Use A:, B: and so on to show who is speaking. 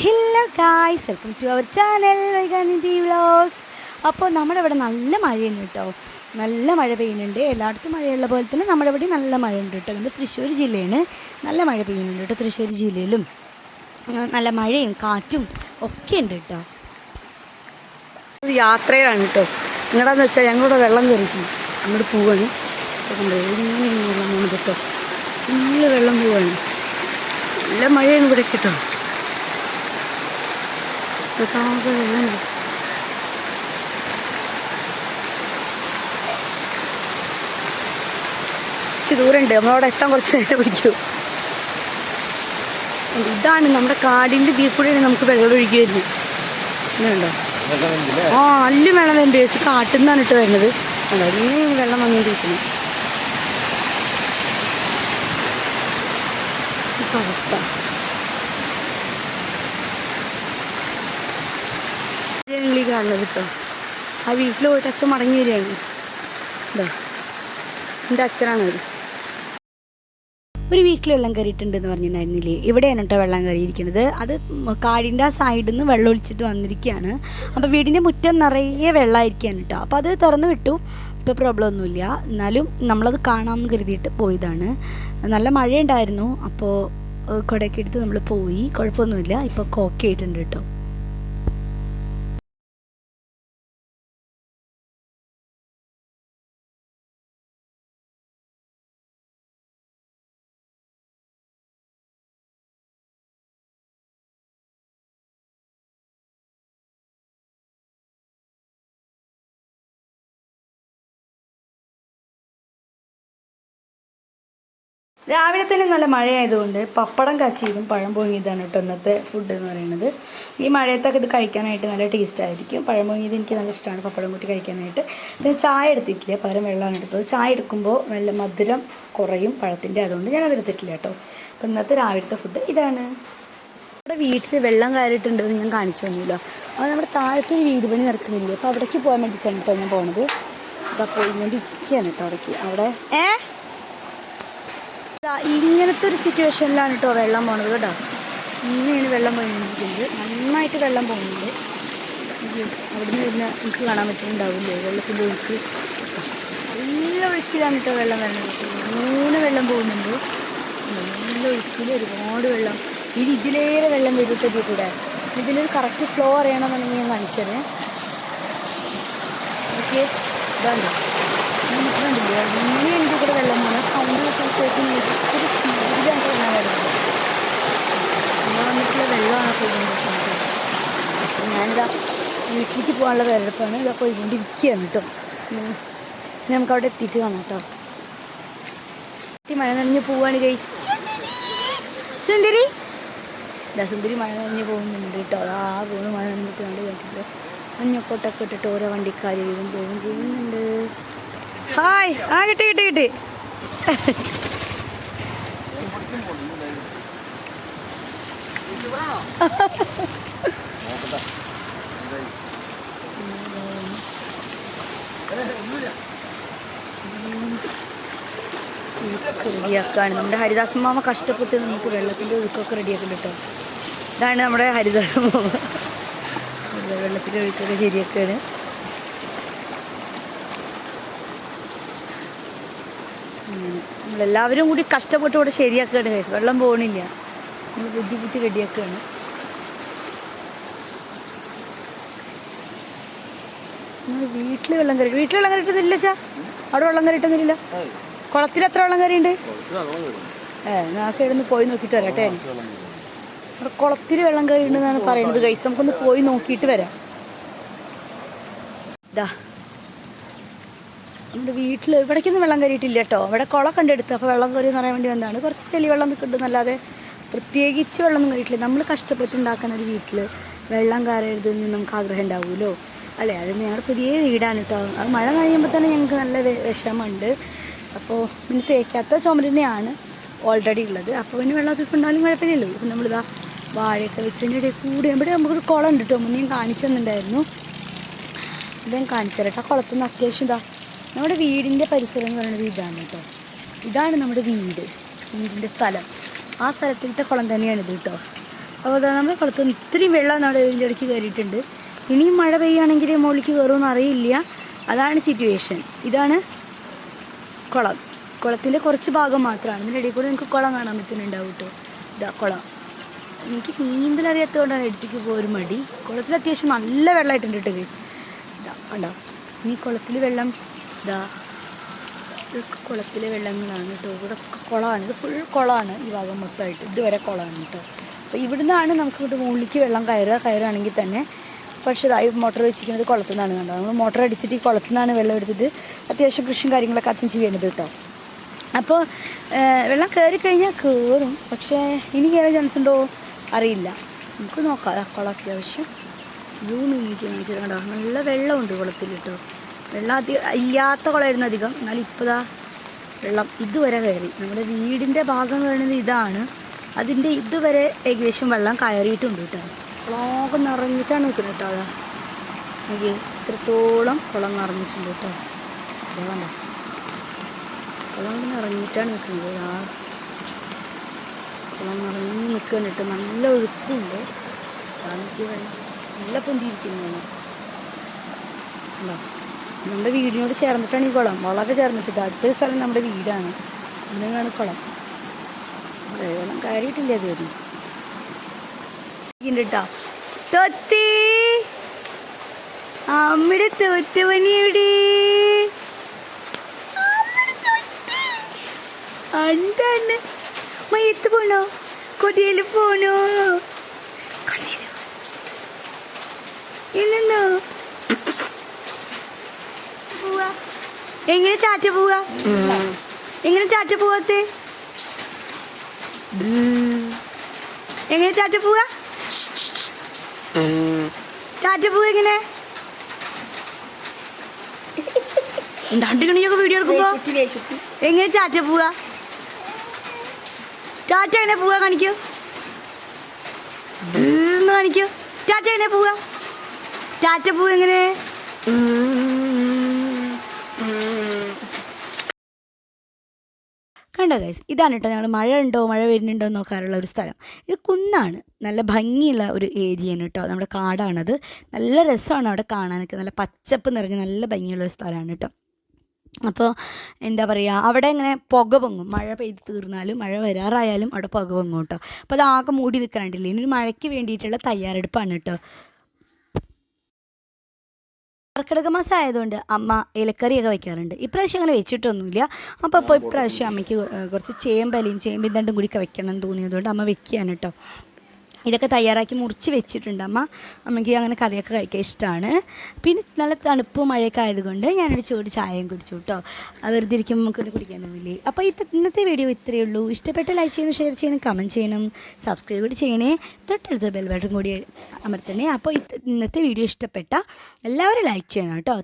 A: Hello guys welcome to our channel Vaikanidhi vlogs അപ്പോൾ നമ്മുടെ ഇവിടെ നല്ല മഴയുണ്ട് കേട്ടോ. നല്ല മഴ പെയ്യുന്നുണ്ട്. എല്ലായിടത്തും മഴയുള്ള പോലെ തന്നെ നമ്മുടെ ഇവിടെ നല്ല മഴ ഉണ്ട് കേട്ടോ. നമ്മുടെ തൃശ്ശൂർ ജില്ലയാണ് നല്ല മഴ പെയ്യുന്നുണ്ട് കേട്ടോ തൃശ്ശൂർ ജില്ലയിലും. നല്ല മഴയും കാറ്റും ഒക്കെ ഉണ്ട് കേട്ടോ. യാത്രയാണ് കേട്ടോ. നിങ്ങളെന്ന് വെച്ചാൽ ഞങ്ങളുടെ വെള്ളം കയറിക്കും അങ്ങോട്ട് പോവാണ്. വെള്ളം കേട്ടോ. നല്ല വെള്ളം പോവാണ് നല്ല മഴയാണ് ഇവിടെ കേട്ടോ. ഇതൊക്കെ വെള്ളം കുറച്ച് ദൂരമുണ്ട്. നമ്മളവിടെ എത്താൻ കുറച്ച് നേരം പിടിക്കും. ഇതാണ് നമ്മുടെ കാടിന്റെ ഇതിൽ കൂടെയാണ് നമുക്ക് വെള്ളം ഒഴുകി വരുന്നത്. ഇങ്ങനെയുണ്ടോ ആ നല്ല വെള്ളം വരുന്നുണ്ട് ചേച്ചി കാട്ടിൽ നിന്നാണ് ഇട്ട് വരുന്നത്. അല്ല ഇങ്ങനെ വെള്ളം വന്നുകൊണ്ടിരിക്കുന്നു. അവസ്ഥ. ഇതിൽ കാണുന്നത് കേട്ടോ ആ വീട്ടിൽ പോയിട്ട് അച്ഛൻ മടങ്ങി വരികയാണ്. ഇതാ എന്റെ അച്ഛനാണത്. ഒരു വീട്ടിൽ വെള്ളം കയറിയിട്ടുണ്ടെന്ന് പറഞ്ഞിട്ടുണ്ടായിരുന്നില്ലേ? ഇവിടെയാണ് കേട്ടോ വെള്ളം കയറിയിരിക്കുന്നത്. അത് കാടിന്റെ ആ സൈഡിൽ നിന്ന് വെള്ളം ഒഴിച്ചിട്ട് വന്നിരിക്കുകയാണ്. അപ്പോൾ വീടിന്റെ മുറ്റം നിറയെ വെള്ളമായിരിക്കുകയാണ് കേട്ടോ അപ്പോൾ അത് തുറന്നു വിട്ടു. ഇപ്പോൾ പ്രോബ്ലം ഒന്നുമില്ല. എന്നാലും നമ്മളത് കാണാമെന്ന് കരുതിയിട്ട് പോയതാണ്. നല്ല മഴയുണ്ടായിരുന്നു. അപ്പോൾ കുടയൊക്കെ എടുത്ത് നമ്മൾ പോയി. കുഴപ്പമൊന്നുമില്ല. ഇപ്പോൾ കോക്കയായിട്ടുണ്ട് കേട്ടോ രാവിലെ തന്നെ നല്ല മഴയായതുകൊണ്ട് പപ്പടം കച്ചിയതും പഴം പൊങ്ങിയതാണ് കേട്ടോ ഇന്നത്തെ ഫുഡ് എന്ന് പറയുന്നത്. ഈ മഴയത്തൊക്കെ ഇത് കഴിക്കാനായിട്ട് നല്ല ടേസ്റ്റ് ആയിരിക്കും. പഴം പൊങ്ങിയത് എനിക്ക് നല്ല ഇഷ്ടമാണ് പപ്പടം കൂട്ടി കഴിക്കാനായിട്ട്. പിന്നെ ചായ എടുത്തിട്ടില്ല പകരം വെള്ളമാണ് എടുത്തത്. ചായ എടുക്കുമ്പോൾ നല്ല മധുരം കുറയും പഴത്തിന്റെ അതുകൊണ്ട് ഞാൻ അതെടുത്തിട്ടില്ല കേട്ടോ. അപ്പോൾ ഇന്നത്തെ രാവിലത്തെ ഫുഡ് ഇതാണ്. നമ്മുടെ വീട്ടിൽ വെള്ളം കയറിയിട്ടുണ്ടെന്ന് ഞാൻ കാണിച്ചു തന്നില്ല. അപ്പോൾ നമ്മുടെ താഴത്തെ ഒരു വീട് പണി നടക്കുന്നില്ലേ അപ്പോൾ അവിടേക്ക് പോകാൻ വേണ്ടിയിട്ടാണ് കേട്ടോ ഞാൻ പോണത്. അപ്പോൾ പോയിക്കൊണ്ടിരിക്കുകയാണ് കേട്ടോ അവിടേക്ക്. അവിടെ ഏ? ഇങ്ങനത്തെ ഒരു സിറ്റുവേഷനിലാണ് കേട്ടോ വെള്ളം പോണത് കേട്ടോ. ഇങ്ങനെയാണ് വെള്ളം പോയിരിക്കുന്നത് നന്നായിട്ട് വെള്ളം പോകുന്നുണ്ട്. അവിടുന്ന് വരുന്ന എനിക്ക് കാണാൻ പറ്റുന്നുണ്ടാവില്ലേ? വെള്ളത്തിന്റെ ഒഴുക്ക്. നല്ല ഒഴുക്കിലാണ് കേട്ടോ വെള്ളം വരുന്നത്. മൂന്ന് വെള്ളം പോകുന്നുണ്ട്. നല്ല ഒഴുക്കിൽ ഒരുപാട് വെള്ളം. ഇനി ഇതിലേറെ വെള്ളം വരുത്തതി കൂടെ. ഇതിനൊരു കറക്റ്റ് ഫ്ലോ അറിയണമെന്നുണ്ടെങ്കിൽ ഞാൻ കാണിച്ചത്. ഓക്കെ. ഇതാണ്ട്. ഇങ്ങനെ എനിക്ക് കൂടെ വെള്ളം ഞാനിതാ വീട്ടിലേക്ക് പോകാനുള്ള വെള്ളപ്പാണ് ഇതാ പോയിക്കൊണ്ടിരിക്കുകയാണ് കേട്ടോ നമുക്ക് അവിടെ എത്തിയിട്ട് കാണാം കേട്ടോ മഴ നനഞ്ഞ് പോവാണ് കഴിച്ച് സുന്ദരി സുന്ദരി മഴ നനഞ്ഞ് പോകുന്നുണ്ട് കേട്ടോ ആ പോകുന്നു മഴ നനഞ്ഞിട്ട് കണ്ട് കേട്ടിട്ട് മഞ്ഞക്കോട്ടൊക്കെ ഇട്ടിട്ട് ഓരോ വണ്ടിക്കാർ വീഴും പോവുകയും ചെയ്യുന്നുണ്ട് ഹായ് ആ കിട്ടി കിട്ടി കിട്ടി റെഡിയാക്കാണ് നമ്മുടെ ഹരിദാസൻ മാമ കഷ്ടപ്പെട്ട് നമുക്ക് വെള്ളത്തിന്റെ ഒഴുക്കൊക്കെ റെഡിയാക്കുന്നുണ്ട് കേട്ടോ. ഇതാണ് നമ്മുടെ ഹരിദാസൻ മാമ. വെള്ളത്തിന്റെ ഒഴുക്കൊക്കെ ശരിയാക്കാണ്. ഉം. നമ്മളെല്ലാവരും കൂടി കഷ്ടപ്പെട്ട് ഇവിടെ ശരിയാക്കുകയാണ് കേസ് വെള്ളം പോകണില്ല നമ്മൾ ബുദ്ധിമുട്ടി റെഡിയാക്കുകയാണ്. നമ്മൾ വീട്ടിൽ വെള്ളം കയറി വീട്ടിൽ വെള്ളം കയറിയിട്ടൊന്നുമില്ല ചാ അവിടെ വെള്ളം കയറിയിട്ടൊന്നുമില്ല. കുളത്തിൽ എത്ര വെള്ളം കയറിയുണ്ട് ഏ ആ സൈഡിൽ പോയി നോക്കിയിട്ട് വരാം കേട്ടോ അവിടെ കുളത്തിൽ വെള്ളം കയറിയിട്ടുണ്ടെന്നാണ് പറയുന്നത് കൈസ് നമുക്കൊന്ന് പോയി നോക്കിയിട്ട് വരാം. ഇതാ നമ്മുടെ വീട്ടിൽ ഇവിടേക്കൊന്നും വെള്ളം കയറിയിട്ടില്ല കേട്ടോ. ഇവിടെ കുളം കണ്ടെടുത്ത് അപ്പോൾ വെള്ളം കയറി എന്ന് പറയാൻ വേണ്ടി വന്നതാണ്. കുറച്ച് ചെളി വെള്ളം നിൽക്കുന്നുണ്ടല്ലാതെ പ്രത്യേകിച്ച് വെള്ളമൊന്നും കയറിയിട്ടില്ല. നമ്മൾ കഷ്ടപ്പെട്ടുണ്ടാക്കുന്ന ഒരു വീട്ടിൽ വെള്ളം കയറരുതെന്ന് നമുക്ക് ആഗ്രഹം ഉണ്ടാവുമല്ലോ. അല്ലേ? അത് ഞങ്ങളുടെ പുതിയ വീടാണ് കേട്ടോ. അത് മഴ നനയുമ്പോൾ തന്നെ ഞങ്ങൾക്ക് നല്ല വിഷമമുണ്ട്. അപ്പോൾ പിന്നെ തേക്കാത്ത ചുമരിനെയാണ് ഓൾറെഡി ഉള്ളത്. അപ്പോൾ പിന്നെ വെള്ളത്തിൽ കൊണ്ടാലും കുഴപ്പമില്ലല്ലോ. ഇപ്പം നമ്മളിതാ വാഴയൊക്കെ വെച്ചതിന്റെ ഇടയിൽ കൂടി ഇവിടെ നമുക്കൊരു കുളം ഉണ്ട് കേട്ടോ. മുന്നേ ഞാൻ കാണിച്ചു തന്നിട്ടുണ്ടായിരുന്നു. ഇത് കാണിച്ചു തരാം കേട്ടോ. ആ കുളത്തിൽ നിന്ന് അത്യാവശ്യം ഇതാ നമ്മുടെ വീടിന്റെ പരിസരം എന്ന് പറയുന്നത് ഇതാണ് കേട്ടോ. ഇതാണ് നമ്മുടെ വീട് വീടിന്റെ സ്ഥലം. ആ സ്ഥലത്തിലത്തെ കുളം തന്നെയാണ് ഇത് കേട്ടോ. അപ്പോൾ നമ്മുടെ കുളത്ത് നിന്ന് ഇത്രയും വെള്ളം നമ്മുടെ ഇടയ്ക്ക് കയറിയിട്ടുണ്ട്. ഇനിയും മഴ പെയ്യുകയാണെങ്കിൽ മുകളിലേക്ക് കയറുമെന്ന് അറിയില്ല. അതാണ് സിറ്റുവേഷൻ ഇതാണ് കുളം. കുളത്തിന്റെ കുറച്ച് ഭാഗം മാത്രമാണ്. ഇതിന്റെ ഇടയിൽ കൂടെ നിങ്ങൾക്ക് കുളം കാണാൻ പറ്റുന്നുണ്ടാവും കേട്ടോ. ഇതാ കുളം. എനിക്ക് നീന്തൽ അറിയാത്തതുകൊണ്ടാണ് എടുത്തേക്ക് പോരും മടി. കുളത്തിൽ അത്യാവശ്യം നല്ല വെള്ളമായിട്ടുണ്ട് കേട്ടോ ഗേസ് ഇതാ കണ്ടോ? ഈ കുളത്തിൽ വെള്ളം ഇതാ ഇതൊക്കെ കുളത്തിലെ വെള്ളങ്ങളാണ് കേട്ടോ. ഇവിടെ കുളമാണ്. ഇത് ഫുൾ കുളമാണ് ഈ ഭാഗം മൊത്തമായിട്ട്. ഇതുവരെ കുളമാണ് കേട്ടോ. അപ്പോൾ ഇവിടുന്നാണ് നമുക്ക് ഇവിടെ മുകളിലേക്ക് വെള്ളം കയറുക. കയറുകയാണെങ്കിൽ തന്നെ പക്ഷേ ഇതായി മോട്ടർ വെച്ചിരിക്കുന്നത് കുളത്തിൽ നിന്നാണ് കണ്ടോ നമ്മൾ മോട്ടർ അടിച്ചിട്ട് ഈ കുളത്തിൽ നിന്നാണ് വെള്ളം എടുത്തിട്ട് അത്യാവശ്യം കൃഷിയും കാര്യങ്ങളൊക്കെ അച്ഛൻ ചെയ്യേണ്ടത് കേട്ടോ. അപ്പോൾ വെള്ളം കയറി കഴിഞ്ഞാൽ കയറും. പക്ഷേ ഇനി കയറാൻ ചാൻസ് ഉണ്ടോ? അറിയില്ല. നമുക്ക് നോക്കാം. കുളം അത്യാവശ്യം. വ്യൂ നീങ്ങിക്കുന്നു കണ്ടോ? നല്ല വെള്ളമുണ്ട് കുളത്തിൽ കേട്ടോ. വെള്ളം അധികം ഇല്ലാത്ത കുളമായിരുന്നു അധികം. എന്നാലും ഇപ്പോൾ ദാ വെള്ളം ഇതുവരെ കയറി. നമ്മുടെ വീടിന്റെ ഭാഗം എന്ന് ഇതാണ്. അതിന്റെ ഇതുവരെ ഏകദേശം വെള്ളം കയറിയിട്ടുണ്ട് കേട്ടോ. കുളമൊക്കെ നിറഞ്ഞിട്ടാണ് നിൽക്കുന്നത് കേട്ടോ അതാ ഇത്രത്തോളം കുളം നിറഞ്ഞിട്ടുണ്ട് കേട്ടോ. അതാ കണ്ടോ? കുളം നിറഞ്ഞിട്ടാണ് നിൽക്കുന്നത്. ആ കുളം നിറഞ്ഞ് നിൽക്കുന്നുണ്ട് നല്ല ഒഴുക്കുണ്ട്. നല്ല പൊന്തിയിരിക്കുന്നതാണ് നമ്മുടെ വീടിനോട് ചേർന്നിട്ടാണ് ഈ കുളം. വളരെ ചേർന്നിട്ട് അടുത്ത സ്ഥലം നമ്മുടെ വീടാണ്. അങ്ങനെയാണ് കുളം. വെള്ളം കയറിയിട്ടില്ല അത് കേട്ടോ. തൊത്തി. അമ്മയുടെ തൊത്തുപണി എവിടെ? എന്താണ്? മയത്ത് പോണോ? കൊടിയിൽ പോണോ? കൊടിയിൽ എങ്ങനെ ചാറ്റ പോവുക എങ്ങനെ ചാറ്റ പോവാത്തെ? എങ്ങനെ ചാറ്റ പോവുക ചാറ്റ പോവുക എങ്ങനെ? രണ്ടു വീഡിയോ എടുക്കുമ്പോ എങ്ങനെ ചാറ്റ പോവുക ചാറ്റ എങ്ങനെ പോവുക കാണിക്കൂ? കാണിക്കൂ. ടാറ്റ എങ്ങനെ പോവുക ചാറ്റ പോവുക എങ്ങനെ? കണ്ടോ ഗൈസ് ഇതാണ് കേട്ടോ ഞങ്ങൾ മഴ ഉണ്ടോ മഴ വരുന്നുണ്ടോ എന്ന് നോക്കാറുള്ള ഒരു സ്ഥലം. ഇത് കുന്നാണ്. നല്ല ഭംഗിയുള്ള ഒരു ഏരിയയാണ് കേട്ടോ. നമ്മുടെ കാടാണത്. നല്ല രസമാണ് അവിടെ കാണാനൊക്കെ. നല്ല പച്ചപ്പ് നിറഞ്ഞ നല്ല ഭംഗിയുള്ള ഒരു സ്ഥലമാണ് കേട്ടോ. അപ്പോൾ എന്താ പറയുക അവിടെ ഇങ്ങനെ പുക പൊങ്ങും. മഴ പെയ്ത് തീർന്നാലും മഴ വരാറായാലും അവിടെ പുക പൊങ്ങും കേട്ടോ. അപ്പോൾ അത് ആകെ മൂടി നിൽക്കാണ്ടില്ല ഇനി ഒരു മഴയ്ക്ക് വേണ്ടിയിട്ടുള്ള തയ്യാറെടുപ്പാണ് കേട്ടോ. കർക്കിടക മാസം ആയതുകൊണ്ട് അമ്മ ഇലക്കറിയൊക്കെ വെക്കാറുണ്ട് ഇപ്രാവശ്യം അങ്ങനെ വെച്ചിട്ടൊന്നുമില്ല. അപ്പോൾ ഇപ്പോൾ ഇപ്രാവശ്യം അമ്മയ്ക്ക് കുറച്ച് ചേമ്പലയും ചേമ്പിൻ തണ്ടും കൂടി ഒക്കെ വെക്കണം എന്ന് തോന്നിയതുകൊണ്ട് അമ്മ വെക്കുകയാണ് കേട്ടോ. ഇതൊക്കെ തയ്യാറാക്കി മുറിച്ച് വെച്ചിട്ടുണ്ട് അമ്മ. അമ്മയ്ക്ക് അങ്ങനെ കറിയൊക്കെ കഴിക്കാൻ ഇഷ്ടമാണ്. പിന്നെ നല്ല തണുപ്പ് മഴയൊക്കെ ആയതുകൊണ്ട് ഞാനൊരു ചൂട് ചായയും കുടിച്ചു കേട്ടോ. വെറുതെ ഇരിക്കുമ്പോൾ നമുക്കൊന്ന് കുടിക്കാൻ തോന്നില്ലേ? അപ്പോൾ ഇത് ഇന്നത്തെ വീഡിയോ ഇത്രയേ ഉള്ളൂ. ഇഷ്ടപ്പെട്ട ലൈക്ക് ചെയ്യണം ഷെയർ ചെയ്യണം കമന്റ് ചെയ്യണം സബ്സ്ക്രൈബ് കൂടി ചെയ്യണേ. തൊട്ടടുത്ത ബെൽ ബട്ടൺ കൂടി അമർത്തണേ. അപ്പോൾ ഇന്നത്തെ വീഡിയോ ഇഷ്ടപ്പെട്ട എല്ലാവരും ലൈക്ക് ചെയ്യണം കേട്ടോ.